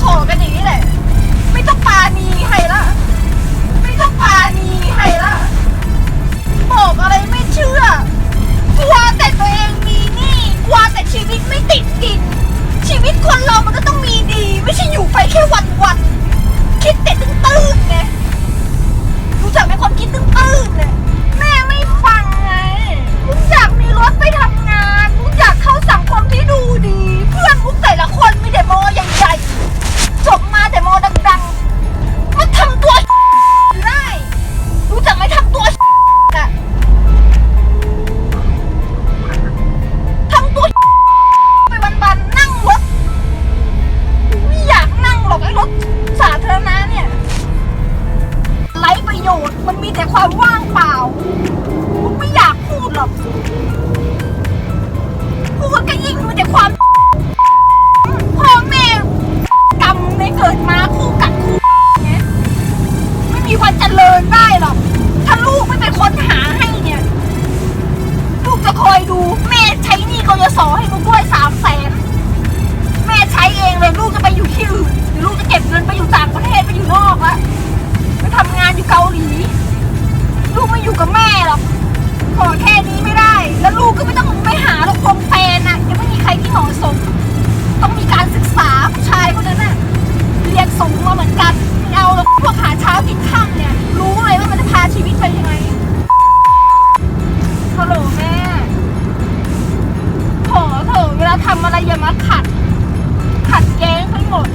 โถก็ขอกันอย่างนี้แหละ ไม่ต้องปานีใครละไม่ต้องปานีใครละบอกอะไรไม่เชื่อกลัวแต่ตัวเองมีหนี้กลัวแต่ชีวิตไม่ติดดิน ชีวิตคนเรามันก็ต้องมีดี ไม่ใช่อยู่ไปแค่วัน แต่ความว่างเปล่าผมไม่อยากพูดหรอกพูดก็ยิ่ง ว่าขัด ขัดแย้งทั้งหมด